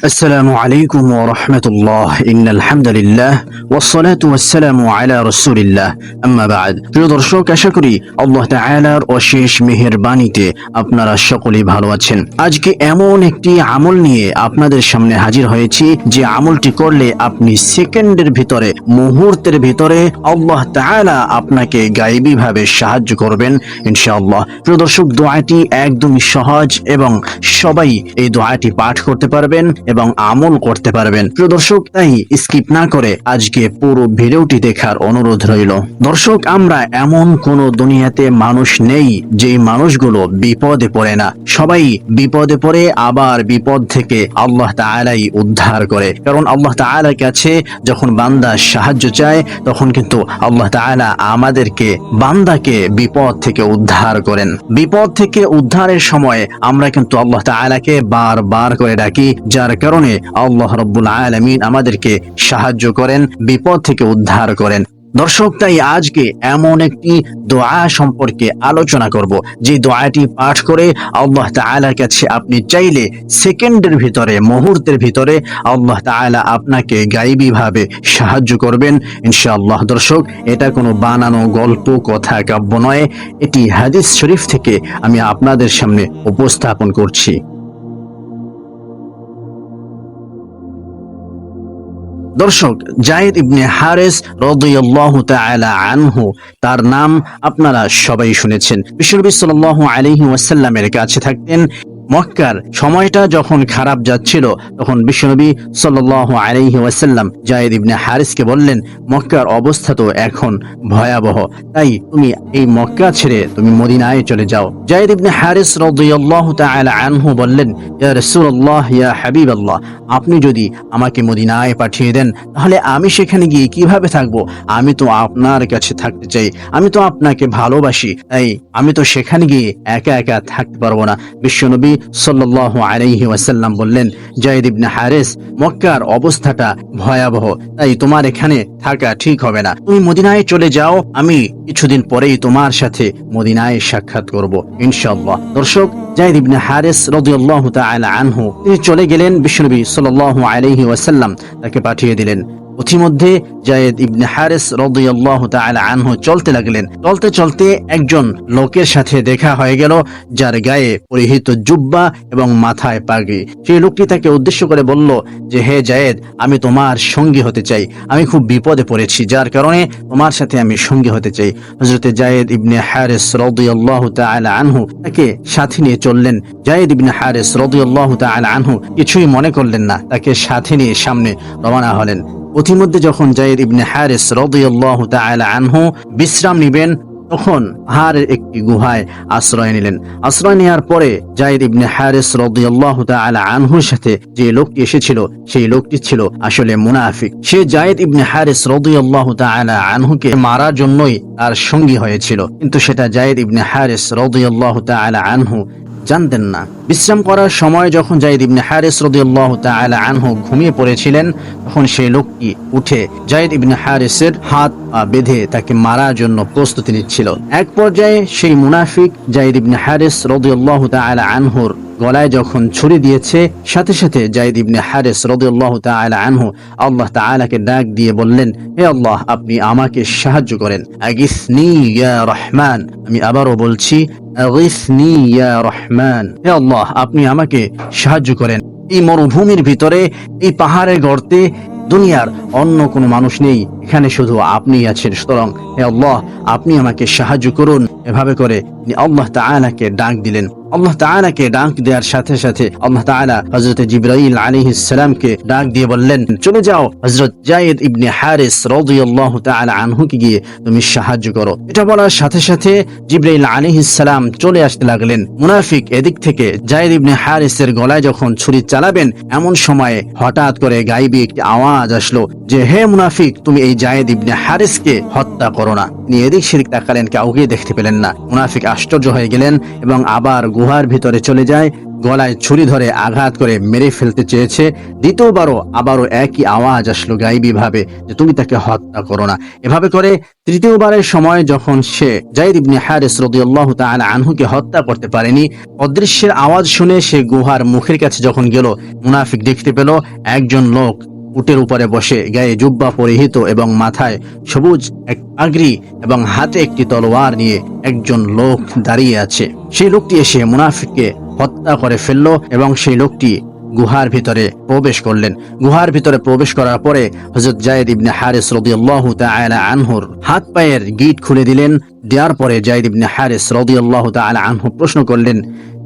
السلام عليكم ورحمة الله إن الحمد لله والصلاة والسلام على رسول الله أما بعد প্রিয় দর্শক আশা করি আল্লাহ তাআলার অশেষ মেহেরবানিতে আপনারা সকলেই ভালো আছেন আজকে এমন একটি আমল নিয়ে আপনাদের সামনে হাজির হয়েছি যে আমলটি করলে আপনি সেকেন্ডের ভিতরে মুহূর্তের ভিতরে আল্লাহ তাআলা আপনাকে গায়েবী ভাবে সাহায্য করবেন ইনশাআল্লাহ প্রিয় দর্শক দোয়াটি একদমই সহজ এবং সবাই এই দোয়াটি পাঠ করতে পারবেন এবং আমল করতে পারবেন। প্রিয় দর্শক, তাই স্কিপ না করে আজকে পুরো ভিডিওটি দেখার অনুরোধ রইল। দর্শক, আমরা এমন কোন দুনিয়াতে মানুষ নেই যে মানুষগুলো বিপদে পড়ে না। সবাই বিপদে পড়ে, আবার বিপদ থেকে আল্লাহ তাআলাই উদ্ধার করে। কারণ আল্লাহ তাআলার কাছে যখন বান্দা সাহায্য চায়, তখন কিন্তু আল্লাহ তাআলা আমাদেরকে বান্দাকে বিপদ থেকে উদ্ধার করেন। বিপদ থেকে উদ্ধারের সময় আমরা কিন্তু আল্লাহ তাআলাকে বারবার করে ডাকি, যার কারণে আল্লাহ রব্বুল আলামিন আমাদেরকে সাহায্য করেন, বিপদ থেকে উদ্ধার করেন। দর্শক, তাই আজকে এমন একটি দোয়া সম্পর্কে আলোচনা করব। যে দোয়াটি পাঠ করে আল্লাহ তাআলার কাছে আপনি চাইলে সেকেন্ডের ভিতরে, মুহূর্তের ভিতরে আল্লাহ তাআলা আপনাকে গাইবী ভাবে সাহায্য করবেন। ইনশাআল্লাহ, দর্শক, এটা কোনো বানানো গল্প, কথা, কাব্য নয়। এটি হাদিস শরীফ থেকে আমি আপনাদের সামনে উপস্থাপন করছি। দর্শক, জায়েদ ইবনে হারেস রদিয়াল্লাহু তাআলা আনহু, তার নাম আপনারা সবাই শুনেছেন। বিশ্বনবী সাল আলহি ওয়াসাল্লামের কাছে থাকতেন মক্কার সময়টা যখন খারাপ যাচ্ছিল, তখন বিশ্বনবী সাল্লাল্লাহু আলাইহি ওয়াসাল্লাম জায়েদ ইবনে হারিসকে বললেন, মক্কার অবস্থা তো এখন ভয়াবহ। তাই তুমি এই মক্কা ছেড়ে তুমি মদিনায় চলে যাও। জায়েদ ইবনে হারিস রাদিয়াল্লাহু আনহু বললেন, ইয়া রাসূলুল্লাহ, ইয়া হাবিবাল্লাহ, আপনি যদি আমাকে মদিনায় পাঠিয়ে দেন, তাহলে আমি সেখানে গিয়ে কীভাবে থাকব? আমি তো আপনার কাছে থাকতে চাই, আমি তো আপনাকে ভালোবাসি, তাই আমি তো সেখানে গিয়ে একা একা থাকতে পারব না। বিশ্বনবী সাল্লাল্লাহু আলাইহি ওয়াসাল্লাম বললেন ইবনে হারিস, মক্কার অবস্থাটা ভয়াবহ, তাই তোমার এখানে থাকা ঠিক হবে না। তুমি মদিনায় চলে যাও, আমি কিছুদিন পরেই তোমার সাথে মদিনায় সাক্ষাৎ করব, ইনশাআল্লাহ। দর্শক, জায়েদ ইবনে হারিস রাদিয়াল্লাহু তাআলা আনহু, তিনি চলে গেলেন বিশ্বনবী সাল্লাল্লাহু আলাইহি ওয়াসাল্লাম তাকে পাঠিয়ে দিলেন। পথিমধ্যে জায়েদ ইবনে হারিস রাদিয়াল্লাহু তাআলা আনহু চলতে লাগলেন। চলতে চলতে একজন লোকের সাথে দেখা হয়ে গেল, যার গায়ে পরিহিত জুব্বা এবং মাথায় পাগড়ি। সেই লোকটি তাকে উদ্দেশ্য করে বলল যে, হে জায়েদ, আমি তোমার সঙ্গী হতে চাই। আমি খুব বিপদে পড়েছি, যার কারণে তোমার সাথে আমি সঙ্গী হতে চাই। হযরতে জায়েদ ইবনে হারিস রাদিয়াল্লাহু তাআলা আনহু তাকে সাথে নিয়ে চললেন। জায়েদ ইবনে হারিস রাদিয়াল্লাহু তাআলা আনহু কিছুই মনে করলেন না, তাকে সাথে নিয়ে সামনে রওনা হলেন। পথিমধ্যে যখন জায়েদ ইবনে হারিস রাদিয়াল্লাহু তাআলা আনহু বিশ্রাম নিবেন, তখন পাহাড়ের একটি গুহায় আশ্রয় নিলেন। আশ্রয় নেওয়ার পরে জায়েদ ইবনে হারিস রাদিয়াল্লাহু তাআলা আনহুর সাথে যে লোকটি এসেছিল, সেই লোকটি ছিল আসলে মুনাফিক। সে জায়েদ ইবনে হারিস রাদিয়াল্লাহু তাআলা আনহুকে মারার জন্যই তার সঙ্গী হয়েছিল। কিন্তু সেটা জায়েদ ইবনে হারিস রাদিয়াল্লাহু তাআলা আনহু জানতেন না। বিশ্রাম করার সময় যখন জাইদ ইবনে হারিস রাদিয়াল্লাহু তাআলা আনহু ঘুমিয়ে পড়েছিলেন, তখন সেই লোকটি উঠে জাইদ ইবনে হারিসের হাত বেঁধে তাকে মারার জন্য প্রস্তুতি নিচ্ছিল। এক পর্যায়ে সেই মুনাফিক জাইদ ইবনে হারিস রাদিয়াল্লাহু তাআলা আনহুর গলায় যখন ছুরি দিয়েছে, সাথে সাথে জাইদ ইবনে হারিস রাদিয়াল্লাহু তাআলা আনহু আল্লাহ তাআলাকে ডাক দিয়ে বললেন, হে আল্লাহ, আপনি আমাকে সাহায্য করেন। আগিসনি রহমান। আমি আবারও বলছি, আগিসনি রহমান। হে আল্লাহ, আপনি আমাকে সাহায্য করেন। এই মরুভূমির ভিতরে, এই পাহাড়ের গর্তে দুনিয়ার অন্য কোনো মানুষ নেই। এখানে শুধু আপনিই আছেন। সুতরাং, হে আল্লাহ, আপনি আমাকে সাহায্য করুন। এভাবে করে আল্লাহ তাআলাকে ডাক দিলেন। আল্লাহ তাআলাকে ডাক দেওয়ার সাথে সাথে আল্লাহ তাআলা হযরত জিবরাইল আলাইহিস সালামকে ডাক দিয়ে বললেন, চলে যাও হযরত জায়েদ ইবনে হারিস রাদিয়াল্লাহু তাআলা আনহুকে গিয়ে তুমি সাহায্য করো। এটা বলার সাথে সাথে জিবরাইল আলাইহিস সালাম চলে আসতে লাগলেন। মুনাফিক এদিক থেকে জায়েদ ইবনে হারিসের গলায় যখন ছুরি চালাবেন, এমন সময়ে হঠাৎ করে গাইবি একটি আওয়াজ আসলো যে, হে মুনাফিক, তুমি এই জায়েদ ইবনে হারিসকে হত্যা করো না। তিনি এদিক সেদিক তাকালেন কাউকে দেখতে পেলেন না। মুনাফিক আশ্চর্য হয়ে গেলেন এবং আবার গুহার ভিতরে চলে যায়, গলায় ছুরি ধরে আঘাত করে মেরে ফেলতে চেয়েছে। দ্বিতীয়বারও আবারও একই আওয়াজ আসলো গাইবী ভাবে যে তুমি তাকে হত্যা করো না। এভাবে করে তৃতীয়বারের সময় যখন সে জাইদ ইবনে হারিস রাদিয়াল্লাহু তাআলা আনহুকে হত্যা করতে পারেনি, অদৃশ্যের আওয়াজ শুনে সে গুহার মুখের কাছে যখন গেল, মুনাফিক দেখতে পেল, একজন লোক উটের উপরে বসে, গায়ে জুব্বা পরিহিত এবং মাথায় সবুজ এক পাগড়ি এবং হাতে একটি তলোয়ার নিয়ে একজন লোক দাঁড়িয়ে আছে। সেই লোকটি এসে মুনাফিককে হত্যা করে ফেলল এবং সেই লোকটি গুহার ভিতরে প্রবেশ করলেন। গুহার ভিতরে প্রবেশ করার পরে হযরত জায়েদ ইবনে হারিস রাদিয়াল্লাহু তাআলা আনহুর হাত পায়ের গিট খুলে দিলেন। দেওয়ার পরে জায়েদ ইবনে হারিস রাদিয়াল্লাহু তাআলা আনহু প্রশ্ন করলেন,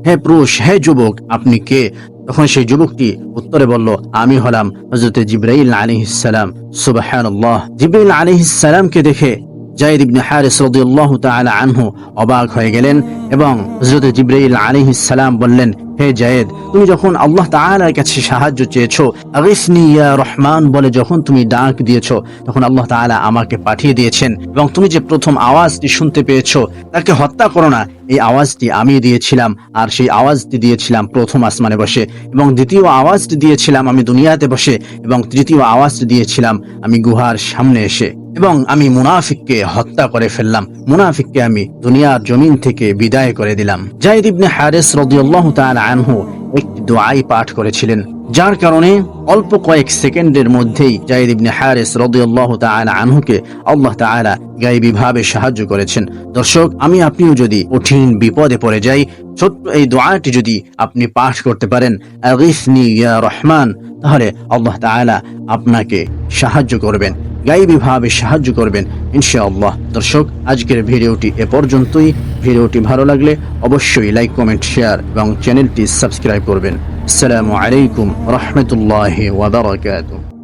হে পুরুষ, হে যুবক, আপনি কে? তখন সেই যুবকটি উত্তরে বলল, আমি হলাম হজরত জিব্রাইল আলাইহিসসালাম সুবাহান জিব্রাইল আলাইহিসসালামকে দেখে জাইদ ইবনে হারিস রাদিয়াল্লাহু তাআলা আনহু অবাক হয়ে গেলেন এবং হযরত জিব্রাইল আলাইহিস সালাম বললেন হে জায়েদ, তুমি যখন আল্লাহ তাআলার কাছে সাহায্য চেয়েছো আগিসনি ইয়া রহমান বলে যখন তুমি ডাক দিয়েছ, তখন আল্লাহ তাআলা আমাকে পাঠিয়ে দিয়েছেন এবং তুমি যে প্রথম আওয়াজটি শুনতে পেয়েছ, তাকে হত্যা করো না। এই আওয়াজটি আমি দিয়েছিলাম আর সেই আওয়াজটি দিয়েছিলাম প্রথম আসমানে বসে এবং দ্বিতীয় আওয়াজটি দিয়েছিলাম আমি দুনিয়াতে বসে এবং তৃতীয় আওয়াজটি দিয়েছিলাম আমি গুহার সামনে এসে এবং আমি মুনাফিককে হত্যা করে ফেললাম। মুনাফিককে আমি দুনিয়ার জমিন থেকে বিদায় করে দিলাম। জাইদ ইবনে হারিস রাদিয়াল্লাহু তাআলা আনহু একটি দোয়াই পাঠ করেছিলেন, যার কারণে অল্প কয়েক সেকেন্ডের মধ্যেই জাইদ ইবনে হারিস রাদিয়াল্লাহু তাআলা আনহুকে আল্লাহ তাআলা গায়েবী ভাবে সাহায্য করেছেন। দর্শক, আমি আপনিও যদি কঠিন বিপদে পড়ে যাই, ছোট্ট এই দোয়াটি যদি আপনি পাঠ করতে পারেন ইয়া রহমান, তাহলে আল্লাহ তাআলা আপনাকে সাহায্য করবেন। গাইবী ভাবে সাহায্য করবেন, ইনশাআল্লাহ। দর্শক, আজকের ভিডিওটি এ পর্যন্তই। ভিডিওটি ভালো লাগলে অবশ্যই লাইক, কমেন্ট, শেয়ার এবং চ্যানেলটি সাবস্ক্রাইব করবেন। আসসালামু আলাইকুম রহমতুল্লাহ ওয়া বারাকাতুহু।